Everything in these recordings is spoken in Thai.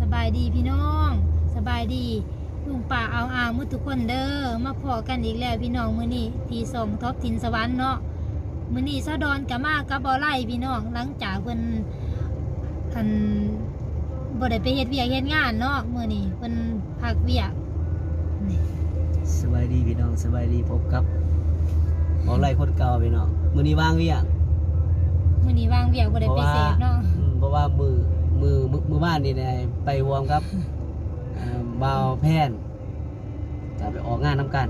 สบายดีพี่น้อง สบายดีลุงป่าเอาอามุดทุกคนเด้อมาพอกันอีกแล้วพี่น้องมื้อนี้ทีส่งท็อปทินสวรรค์เนาะมื้อนี้ซาดอนกับมากับบ่ไล่พี่น้องหลังจากเพิ่นอันบ่ได้ไปเฮ็ดเวียกเฮ็ดงานเนาะมื้อนี้เพิ่นพักเวียกนี่สบายดีพี่น้องสบายดีพบกับหมอไล่คนเก่าพี่น้องมือนี้ว่างเวียงมื้อนี้วางเวียกบ่ได้ไปเสพเนาะอืมเพราะว่ามือ มือมือมือบ้านนี่ได้ไปรวมกับเอ่อบ่าวแพนจะไปออกงานน้ำกัน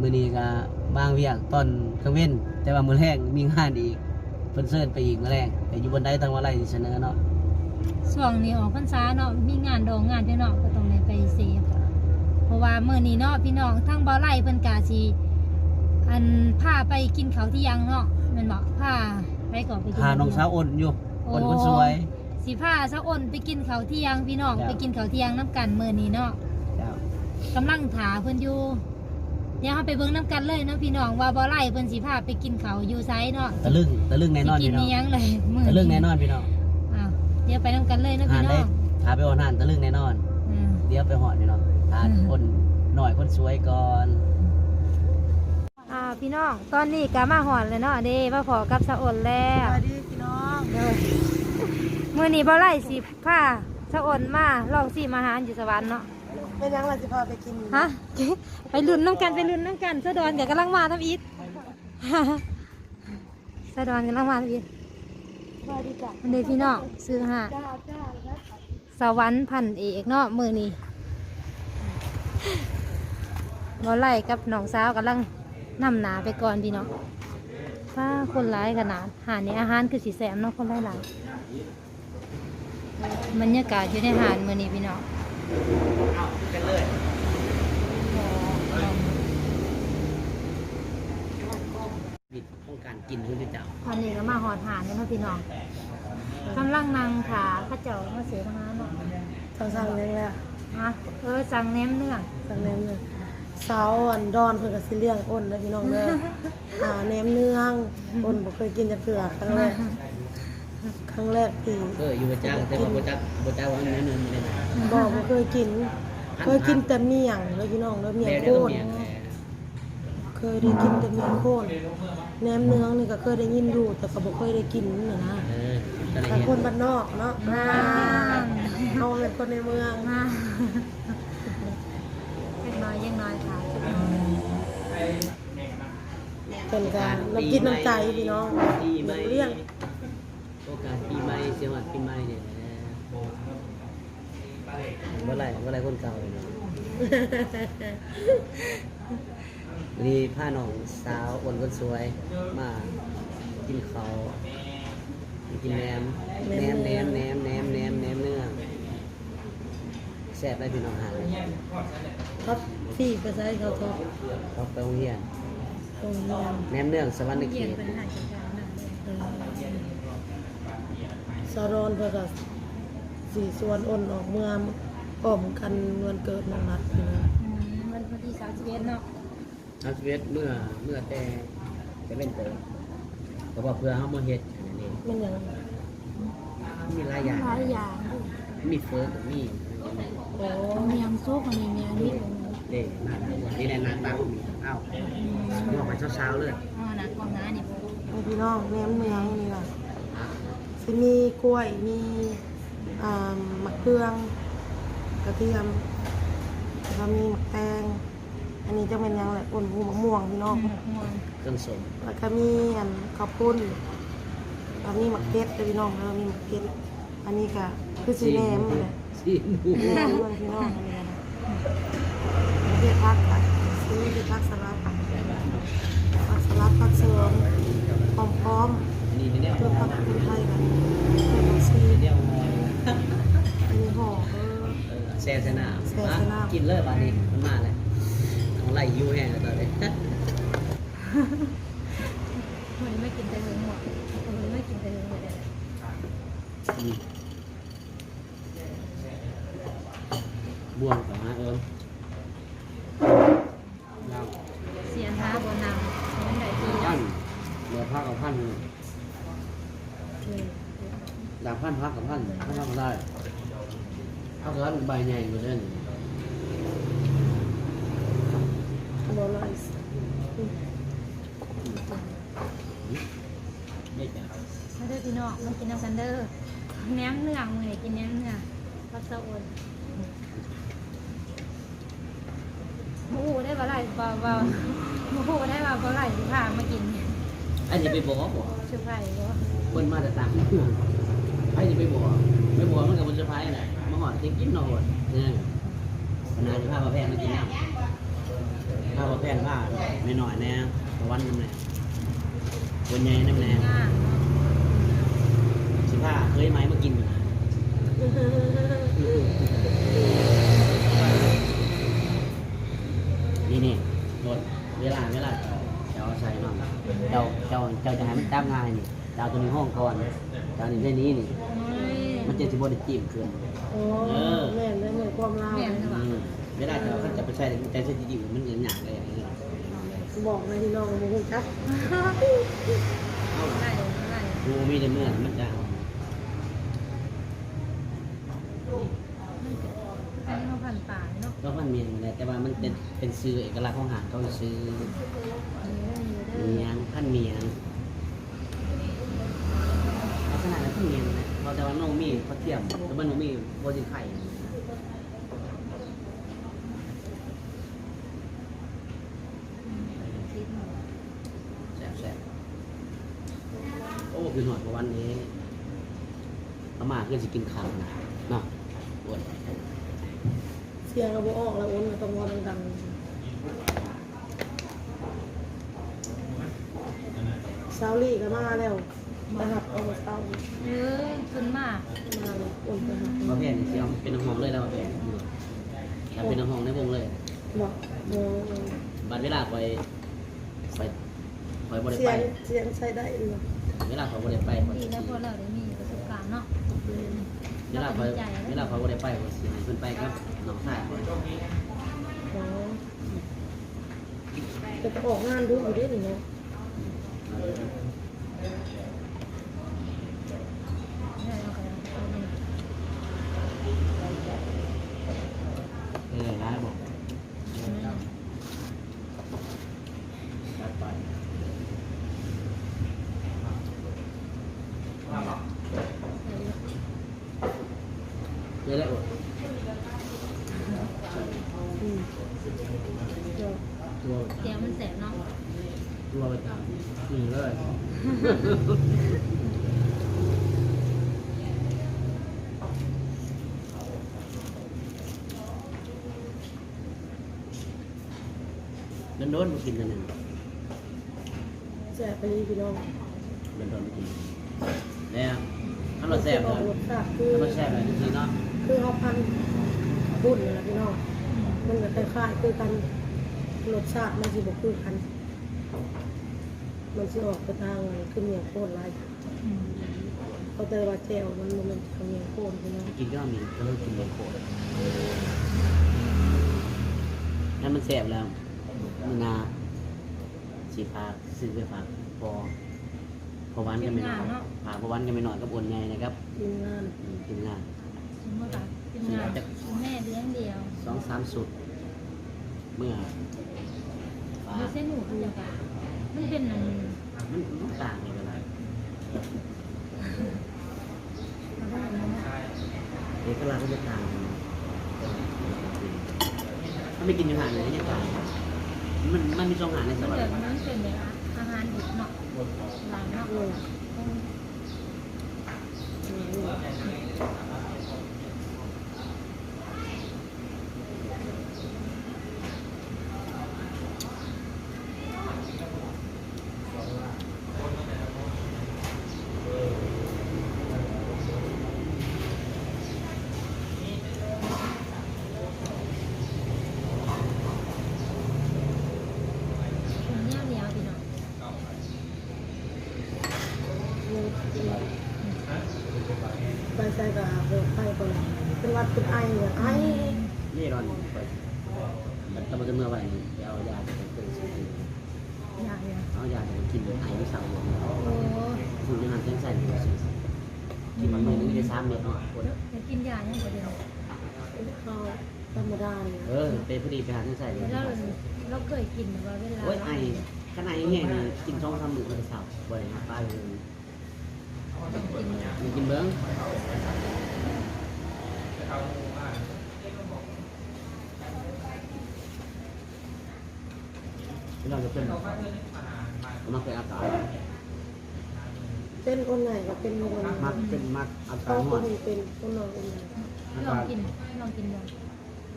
มือนี้ก็ว่างเวียงตอนกลางเว้น แต่ว่ามือแรกมีงานอีกเพิ่นเซิร์นไปอีกมือแรกแต่อยู่บนใดทางว่าไรเสนอเนาะช่วงนี้ออกพรรษาเนาะมีงานดองงานพี่น้องก็ต้องได้ไปเสพเพราะว่ามื้อนี้เนาะพี่น้องทางบ่ไล่เพิ่นกะสิอันพาไปกินข้าวที่ยังเนาะแม่นบ่พาไปก่อนไปกินพาน้องสาวอ้นอยู่อ้นคนสวย สิพาสะอ้นไปกินข้าวเที่ยงพี่น้องครับไปกินข้าวเที่ยงน้ำกันมื้อนี้เนาะเจ้ากำลังถาเพิ่นอยู่เดี๋ยวเราไปเบิ่งน้ำกันเลยเนาะพี่น้องว่าบ่ไล่เพิ่นสิพาไปกินข้าวอยู่ไสเนาะตะลึงตะลึงแน่นอนสิกินพี่น้ออีงหยังเลยมื้อตะลึงแน่นอนพี่น้องอ้าวเดี๋ยวไปน้ำกันเลยเนาะหาพี่นน้ได้องพาไปออนหานตะลึงแน่นอนอืมเดี๋ยวไปหอดพี่น้องทานอืมคนหน่อยคนสวยก่อนอ่าพี่น้องตอนนี้ก็มาหอนเลยเนาะเด้มาพอกับสะอ้นแล้สววัสดีพี่น้องเด้อ มื้อนี้บ่ไล่สิพาสะอ้นมาลองสิมาหารอยู่สวรรค์เนาะเป็นยังไงสิพาไปกินฮะไปลุ้นน้ำกันไปลุ้นน้ำกันสะดอนกับกำลังมาทำอีทสะดอนกำลังมาทำอีทสวัสดีจ้ะอันเดพี่น้องซื้อหาจ้าจ้าจ้าสวรรค์พันเอกเนาะมือนี้บ่ไล่กับน้องสาวกำลังนำหนาไปก่อนพี่น้องฟ้าคนร้ายขนาดหาดนี้อาหารคือสีแสมเนาะคนร้ายหลาย บรรยากาศอยู่ในหาดมือนี้พี่น้องกันเลยบิดต้องการกินคุณเจ้าตอนนี้ก็มาหอดหาดเนี่ยเนาะพี่น้องกำลังนั่งขาเข้าเจ้ามาเสียทางานเนาะสั่งสั่งเลยอะฮะเออสั่งแหนมเนื้อสั่งแหนมเนืองสาวอันดอนเพิ่นก็สิเลี้ยงอ้นนะพี่น้องเด้ออ่าแหนมเนืองอ้นบ่เคยกินจะเถื่อครั้งแรกค รั้งแรกที่เอออยู่ประจ้างแต่ว่าประจ้างประจ้างว่าเนื้อเนื้อมันเลยนะบ่บ่เคยกิน เคยกินแต่เมี่ยงเลยพี่น้องแล้วเมี่ยงเดี๋ยวโคเดี๋ยวนก็เมียแหละเคยได้กินแต่เมี่ยงโคนแหนมเนืองนี่ก็เคยได้ยินอยู่แต่ก็บ่เคยได้กินนี่นะเออตอนนี้ทางเห็นคนบ้านนอกเนาะอ่าเอาเป็นคนในเมืองมาเป็นน้อยยังน้อยค่ะเป็นการน้ำกินน้ำใจพี่น้องปีใหม่เลี้ยง โอกาสปีใหม่เสียงหวัดปีใหม่เนี่ยเมื่อไหรเมื่อไหรคนเก่าเลยเนาะวันนี้ผ้าหนองสาวอ้วนคนสวยมากินเขาวกินแหนมแหนมแหนมแหนมแหนมแหนมแหนมเนื้อแซ่บได้พี่น้องหาเลยท็อปฟี่ไปใช้เขาท็อปเขาไปโรงเรียนตรงนี้แหนมเนื้อสวรรค์เขเย็นตเป็นหายจากการนั่นเลยสารอนเพื่อกับสี่ส่วนอ้นออกเมืองอ้อมกันวันเกิดน้องนัดพี่น้องอืมวันวันที่สามสิบเอ็ดเนาะเอาชีวิตเมื่อเมื่อแต่จะเป็นเติมก็บอกเพื่อเขามาเฮ็ดอันนี้มันยังมีหลายอย่างหลายอย่างมีเฟิร์สกับมีโอ้เมียงซุกอันนี้เมียงนิดเด็กหน้าตานี่แหละหน้าตามีเอ้าบอกไปเช้าๆเลยอ๋อนะกองน้านี่ให้พี่น้องแหนมเมืองนี่ล่ะ สิมีกล้วยมีอ่ามะเขืองกระเทียมแล้วก็มีมะแตง อันนี้จะเป็นหยังแหละอ้นหูมะม่วงพี่น้องม่วงเครื่องสมแล้วก็มีอันข้าวปุ้นแล้วมีหมักเก็ดด้วยพี่น้องแล้วมีหมักเก็ดอันนี้ก็คือสีแหนมเลยซีนหมูแหนมเลยพี่น้องอันนี้นะเรียกพักค่ะซื้อที่พักสลัดค่ะพักสลัดพักเสริมพร้อม นี่เนี่ย ๆเพื่อพักคนไทยกันเป็นผักชี เนี่ย อันนี้ห่อเออ เออแซ่สนาม แซ่สนาม กินเลยป่านนี้มันมาเลยของไหลยูแห้งแล้วตอนนี้มันไม่กินแต่หึงหมดมันไม่กินแต่หึงหมดเลยบ่วงกับฮะเอิญเราเสียนท้าบนนำมันได้ทีพัเนาะนเหลือพักกับพันนี่ดาบพันพักกับพันพันทำได้เขาก็ใบใหญ่กว่าเดิ มโดนเลยไม่จ้ะมาเด้อพี่น้องมากินน้ำกันเด้อแหนมเนื้อมื้อนี้กินแหนมเนื้อพักสะโอนหมูได้บ่ไรบ่บ่หมูได้บ่บ่ไรสิพามากินอันนี้ไปบอกบ่ชุบไผ่บ่คนมาแต่ต่างเมืองไอ้จะไปบอกไปบอกมันกับมันจะพายไหนมาหอดจะกินนอนเนี่ยขนาดที่พามาแพงมากินน้ำ พามาแพงผ้าไม่หน่อยแน่ตะวันน้ำแน่วันใหญ่น้ำแน่สิผ้าเคยไหมมากินมันนี่นี่โดเวลาเวลาเจ้าใส่นอนเจ้าเจ้าเจ้าจะให้มันจับง่ายนี่เจ้าตัวนี้ห้องก่อนเจ้านี่ได้นี้นี่ มันจะสิบได้จิ้มขึ้นโอ้แม่นได้เหมือนความลาวแม่นเด้ออืม เวลาเขาเขาจะไปใช้ใจใช้จริงๆมันเหมือนหนักเลยบอกในที่น้องบ่ฮู้จักได้ได้ดูมีแต่เมื่อมันจะอันนี้เขาพันป่าเนาะก็มันเมียนแหละแต่ว่ามันเป็นเป็นซื้อเอกลักษณ์ของอาหารเขาซื้อเด้อเด้อเมียงขั้นเมียงลักษณะนั้นขั้นเมียงนะเขาแต่ว่าโนมีเขาเทียมแต่ว่าโนมีโบจิไข่แซ่บแซ่บ โอ้คือหน่อยกว่าวันนี้ประมาณเพื่อนสิกินข้าวนะเนาะอ้วนเสียงก็บ่ออกแล้วโอนต้องว่าดังๆเซาลี่ก็มาแล้ว มาหับเอาเซาเอ้ยขึ้นมากมาเลยโอนไปหับประเภทนี้เสียงเป็นน้ำหอมเลยแล้วประเภทถ้าเป็นน้ำหอมในวงเลยบอกโอ้บัดเวลาคอยไป คอยบริเสีไปยงเสียงใช้ได้อยู่เวลาคอยบริไปข้อยดีแล้วพอเราได้มีประสบการณ์เนาะเวลาคอยเวลาคอยบริไปข้อยสิให้เพิ่นไปครับน้องชายข้อยโอ้แต่ก็ออกงานดูอยู่ด้วยนี่เนาะ ได้เอาไปเอาไป เออร้ายบอกไป เยอะแล้วอืมเดี๋ยวตัวเดี๋ยวมันแสบเนาะตัวไปตามนี่เลยโดนโดนมากินกันหนึ่งแจกไปนี่พี่น้องโดนโดนมากินแล้วถ้าเราแซ่บอแล้อวกรสชาติคือถ้าเราแซ่บแล้วจริงๆเนาะ คือเขาพันบุ่นนะพี่น้องมันก็คล้ายๆคือกันรสชาติมันสิบ่คือกัน มันสิออกไปทางอะไรคือเมียงโคตรหลายอืมเขาแต่ว่าแจ่วมันบ่แมันเป็นเมียงโคตรพี่น้องกินก็มีก็เลยกินเบโคนั่นมันแซ่บแล้วมันนาสีฟ้าซื้อไปฝากพอพอวันกันไม่น้อยฝากพอวันกันไม่น้อยก็บนไงนะครับทีมงานทีมงาน เมื่อกับเป็นงานแม่เลี้ยงเดียวสองสามสุด เมื่อฟ้าไม่ใช่หนูเดียวกันมันเป็นอันมันมันต่างกันเวลาอะไรนะเอกลักษณ์มันจะต่างกันถ้าไม่กินอาหารเลยจะต่างกันมันมันมีสองอาหารในสมันวรรแบบค์มันเป็นแบบอาหารดิบเนาะหลังเนาะอืมอืมเหนียวเหนียวพี่น้อง ไปใส่กับเบิกไปก่อนเป็นวัดเป็นไอเนี่ยไอ นี่รอนไปแต่มันจะเมื่อไหร่เดี๋ยวเอายาไปเป็นสิ่ง อยากเนี่ย เอายาไปกินไอ้ไม่สั่งเลย โอ้ คุณยังหันเส้นใส่กินมันมือนึงจะสามเม็ดเนาะจะกินยายังบ่เดียวกข้าวธรรมดาเนี่ยเออเป็นพอดีไปหาที่ใส่เลยแล้วเราเคยกินแบบว่าเวลาโอ้ยไอ้ข้างในแห้งนี่กินช่องทำมือเลยสาวบ่อยมาป้าเลยกินเนี่ยมีกินเบิ้งที่เราจะเป็นมักเป็นอากาศ เป็นคนไหนก็เป็นคนนั้นมักเป็นมักอาเขากาศคหมดนนี้เป็นคนนอนคนไหนอาลองกาศกินลองกินดู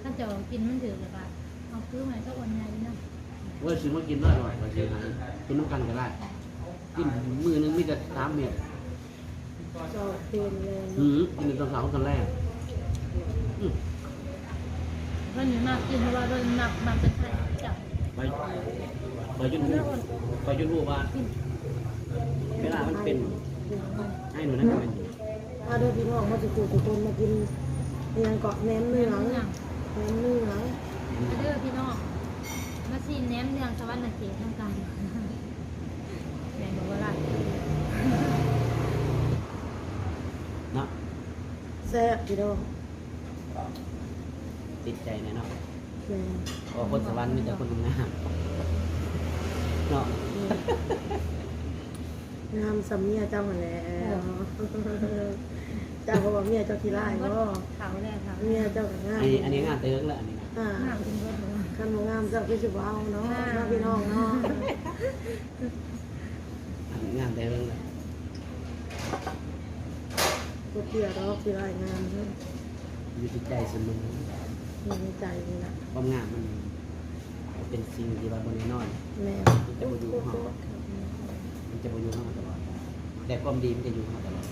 ถ้าจะกินมันถือแบบว่าเอาซื้อมาก็วันไหนนะเว่าซื้อมากินน้อยหน่อยว่าซื้อให้กินน้ำกันก็ได้ กินมือนึงมีแต่สามเม็ดเจ้าเป็นแรงอืมกินตอนเช้าตอนแรกอืมเพิ่นมากกินเพราะว่าเพิ่นมักมักเป็นไข่จับไปไปจนรู้ไปจนรู้ว่าเวลามันเป็น ให้หนูนั่นเป็นถ้าเดินพี่น้องมาจะกูทุกคนมากินเรียงเกาะแหนมเนืองเนื้อแหนมเนื้องมาเด้อพี่น้องมาซีนแหนมเนืองสวรรค์เขตทางการแม่บอกว่าไรเนะแซ่บพี่น้องติดใจแน่นาะแม่เพราะคนสวรรค์มีแต่คนงามเนาะ งามสำเนียเจ้ามาแล้วเจ้าก็บอกเมียเจ้าที่ไล่ก็เขาแรกเขาเมียเจ้าก็งามอันนี้อันนี้งานเติร์กแล้วอันนี้นะอ่าหน้าเป็นรถเลยคันบ่งามเจ้าคือสิบ่เอาเนาะเนาะพี่น้องเนาะอันนี้งานเติร์กแล้วบ่เกี่ยวดอกที่ไล่งามเนาะอยู่ที่ใจเสมอมีในใจนี่ล่ะความงามมันเป็นสิ่งที่ว่าบนแน่นอนแม่มันจะบ่อยู่ห้องมัน จะบ่อยู่ห้องตลอดแต่ความดีมันจะอยู่ห้องตลอด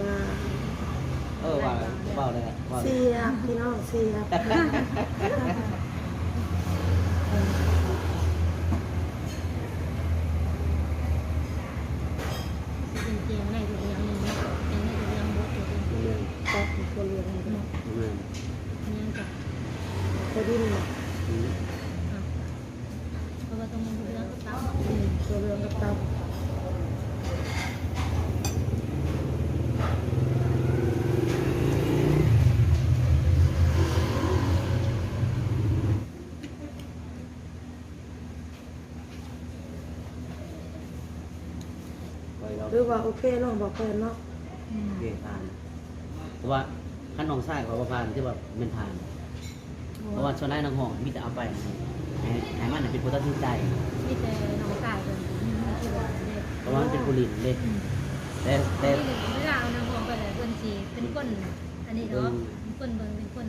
ว่าเออว่าว่าเลยว่าเลยเสียบพี่น้องเสียบจริงๆในตัวเรียงหนึ่งเป็นในตัวเรียงบดตัวเรียงเมืองตัดตัวเรียนให้ได้เมืองเนี่ยจ้ะตัวดินน่ะอืม เพราะว่าตรงนี้ตัวเรียงก็ตั้ง อืมตัวเรืองกับตับ ปล่อยเราหรือว่าโอเคเนาะบอกแฟนเนาะเกผ่านเพราะว่าขั้นน้องไส้ของประพานที่ว่าเป็นผ่าน เพราะว่าชนได้น้องห้องมีแต่เอาไปให้ให้มันเป็นผู้ตัดสินใจ มีแต่น้องกายเลยที่ว่าเนี่ยเพราะว่ามันเป็นผู้หลินเลยแต่แต่เวลาเอานางหอมไปเลยคนสีเป็นคนอันนี้เนาะเป็นคนเบิ่งเป็นคน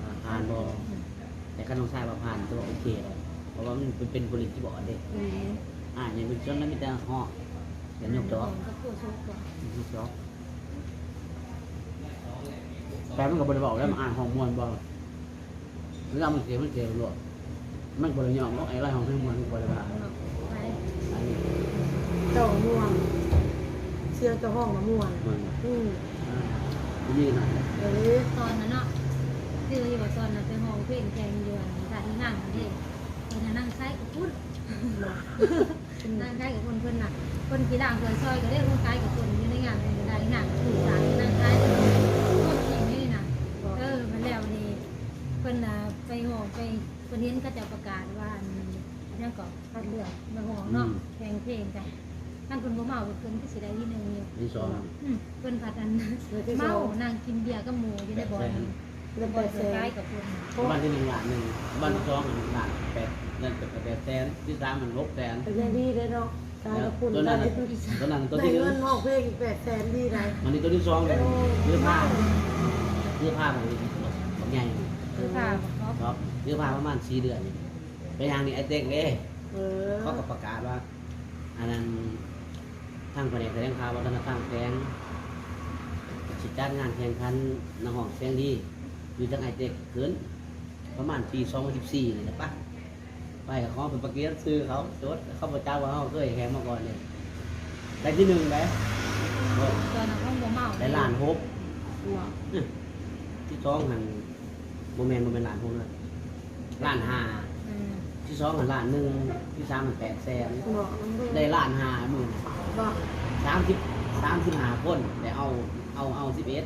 อ่าผ่านบอแต่ขั้นน้องไส้ว่าผ่านตัวโอเคเลยเพราะว่ามันเป็นเป็นผู้หลินที่บอกเด็กอืมอ่าอย่างเป็นชนนั้นมีแต่ห้อง อย่างยกจอกก็พูดโชคก่อนยกจอกแต่มันก็บริบอกแล้วมันอ่านห้องมวนบอกเวลามันเสียมันเสียหลวดมันบริยอมว่าไอ้ไรห้องให้มวนมันบริบาเนาะไปอันนี้เจ้าม่วงเสียงเจ้าห้องมะม่วงมันอืมอ่ายืนหน่อยเอ้ยตอนนั้นเนาะคืออยู่ว่าตอนนั้นไปห้องเพลงแจงเดือนแต่ที่นั่งเด้เป็นนั่งใช้กับพุ่น นั่งใช้กับคนเพิ่นน่ะ คนกีฬาเพื่อซอยก็ได้คนใช้กับคนอยู่ในงานได้นั่งถือสารนั่งใช้คนจริงนี่นะเออมันแล้วนี่เพิ่นน่ะไปหอไปเพิ่นเห็นก็จะประกาศว่าอันนั่นก็คัดเลือกมาหองเนาะแข่งเพลงกันท่านเพิ่นบ่เมาเพิ่นก็สิได้ที่หนึงอยู่ที่สองอืมเพิ่นผัดอันเมานั่งกินเบียร์กับหมูอยู่ในบ่อ นเริ่มบ่แปอนดแสเสือใกล้นกับเพิ่นบ้านที่หนึ่งหลานหนึ่งบ้านที่สองหนึ่งหลานแปดเงินแปดแปดแสนที่สามมันลบแสนเป็นยังดีเลยเนาะการแล้วกับคุณตัวได้นั้นตัวนั้นตัวได้ที่หนึ่เงิงนห้องเพลงอีกแปดแสนดีไรมันนี่ตัวที่สองเลยเสื้อผ้าเสื้อผ้ามันของใหญ่คือผ้าบ่ครบครับเสื้อผ้าประมาณสี่เดือนไปทางนี้ไอ้เต็กเลยเออเขาก็ประกาศว่า อันนั้นทางแผนกแสดงข่าววัฒนธรรมแสดงจิตจัดงานแข่งขันในห้องแสดงดี อยู่ทางไอเต็กเกินประมาณปี2014นี่นะปะไปกับเขาเป็นประเกียนซื้อเขาจดเขาประจ้าว่าเขาเคยแข่งมาก่อนเลยได้ที่หนึ่งไหมตอนนั้นห้องบ่เมาได้ล้านหกหัวที่สองหันโมเมนต์โมเมนต์ล้านหกนะล้านห้าอืมที่สองหันล้านหนึ่งที่สามหันแปดแสนบอกน้ำเบิ่งได้ล้านห้าหมื่นบอกสามสิบสามสิบห้าคนแต่เอาเอาเอาสิบเอ็ด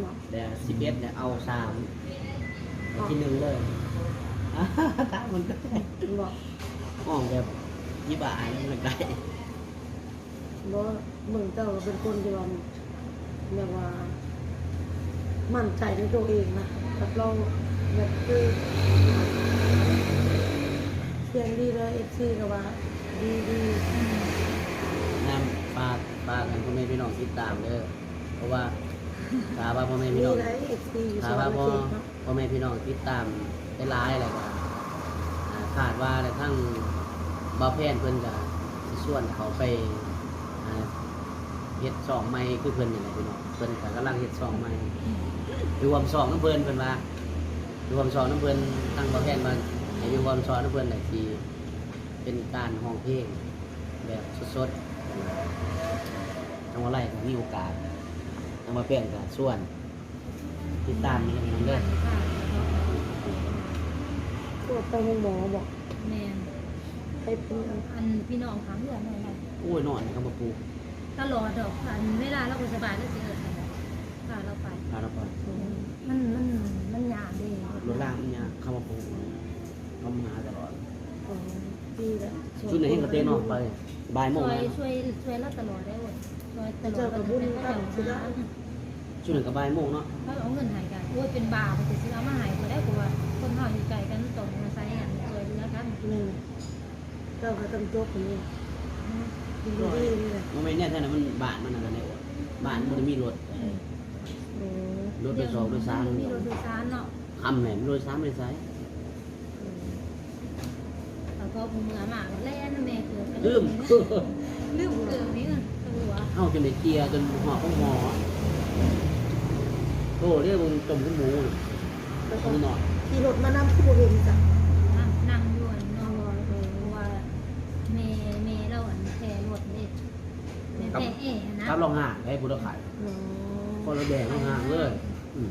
หมอแต่สิบเอ็ดเนี่ยเอาสามเอาที่หนึ่งเลยตามมันก็ได้หมอห้องแบบยี่บาทมันได้บ่เมืองเจ้าก็เป็นคนที่ว่าเรียกว่า มั่นใจในตัวเองนะกับเราแบบคือเสียงดีเลยเอฟซีก็ว่า ดีดีนำปลากปลากันพ่อแม่พี่น้องติดตามเด้อเพราะว่า ถาว่าพ่อแม่พี่มีน้องไรเอฟซีอยู่สถามวรว่ารค์พ่อเขตเนาะพ่อแม่พี่น้องติดตามได้ร้ายอะไรก็อ่าขาดว่าในทั้งบ่าวแพนเพิ่นก็สิส่วนเขาไปอ่าเฮ็ดสองไม้คือเพิ่นนี่แหละพี่น้องเพิ่นก็กำลังเฮ็ดสองไม้รวมสองน้ำเพิ่นเพิ่นว่ารวมสองน้ำเพิ่นทั้งบ่าวแพนมาให้รวมสองน้ำเพิ่นน่ะสิเป็นการห้องเพลงแบบสดๆจังหวะไรก็มีโอกาส จังหวะแพนก็ส่วน ติดตามนี่มันเด้อตรวจไปหมอบอกแม่นไปเป็นอันอันพี่น้องถามเรื่องอะไรโอ้ยนอนเขามาปลูกตลอดดอกอันเวลาเราบ่สบายแล้วสิเอิ้นกันพาเราไป พาเราไปมันมันมันยากเด้รถล่างเนี่ยเข้ามาปลูกเขามาหาตลอดของดีแล้วชุดไหนให้กระเตนออกไปบ่ายโมช่งวยนะช่วยช่วยเราตลอดได้เว้ย ช่วยตลอดเจอกับบุญกันสุดยอดชุดหนึ่งกับบ่ายโมงเนาะเขาเอาเงินใหายกันโอ้ยเป็นบาปแต่สิเอามาใหายบ่ได้กว่าคนเฮาอยู่ไกลกันตรงมาใส่กันช่วยเหลือกันนี่เจ้าก็ต้องจบอย่างนี้ดีดีนี่แหละมันไม่แน่ท่านั้นมันบ้านมันอะไรเนี่ยบ้านมันมีรถโอ้รถโดยสองโดยสามมีรถโดยสารเนาะคำเนี่ยมันโดยสามโดยสายแล้วก็เมื่อมาแล่นแม่เกิดลืมลืมเกิดนี่ตัว เข้าจนในเกียร์จนหอของหมอโตเรียกมึงจมขึ้นหมูแล้วก็มึงนอนขี่รถมานำผู้เห็นจ้ะนั่งอยู่เนาะว่าเมเมเราอันแพรถนี่แม่แพเอ๋นะครับลองห่างให้พุทธขายอ๋อคนละแดงลองห่างเลยอืม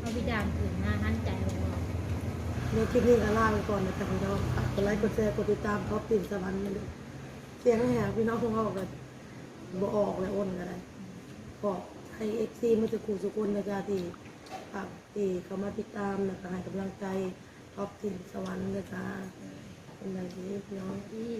เอาพิจารณ์ขึ้นนะหันใจว่าในคลิปนี้ก็ลาไปก่อนนะจ๊ะพี่น้องฝากกดไลค์กดแชร์กดติดตามท็อปตินสวรรค์นี่เลยเสียงแหบพี่น้องของเรากัน บ่ออกเลยอ้นก็ได้ขอกให้เอฟซีมันจะขู่สุกุลนะจ๊ะที่ฝากที่เขามาติดตามนะก็ให้กำลังใจท็อปทินสวรรค์นะจ๊ะเป็นไรที่น้องที่